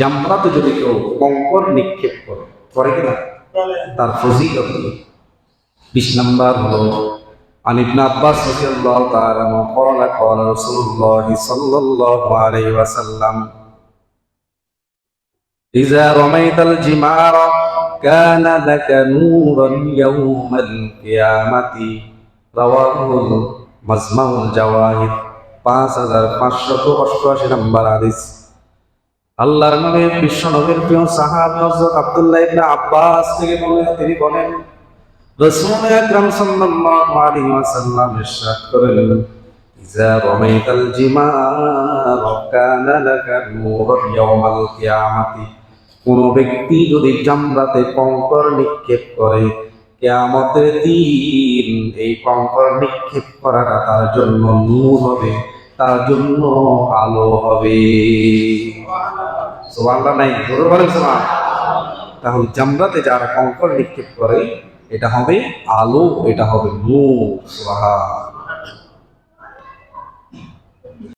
জামরাতে যদি কেউ কঙ্কর নিক্ষেপ করে করে কিনা তার ফজিলত কি? বিশ নাম্বার হলো عن ابن عباس رضي الله تعالى عنه قال قال رسول الله صلى الله عليه وسلم إذا رميت الجمار كان لك نورا يوم القيامة رواه مجمع الجواهر পাঁচ হাজার পাঁচশত অষ্টআশি নম্বর হাদিস আল্লাহর নবী, বিশ্ব নবীর প্রিয় সাহাবী হযরত আব্দুল্লাহ ইবনে আব্বাস থেকে বলেন তিনি বলেন, রাসূল আকরাম সাল্লাল্লাহু আলাইহি ওয়াসাল্লাম ইরশাদ করেন ইজা রামাইতাল জিমার, কানা লাকা নূরুন ইয়াউমাল কিয়ামাতি। কোন ব্যক্তি যদি জামরাতে কঙ্কর নিক্ষেপ করে, কিয়ামতের দিন এই কঙ্কর নিক্ষেপ করাটা তার জন্য নূর হবে। তার জন্য আলো হবে। সুবহানাল্লাহ, নাই, জোরে পারেন সুবহান। তাহলে জামরাতে যারা কঙ্কর নিক্ষেপ করে, এটা হবে আলো, এটা হবে নূর, সুবহান।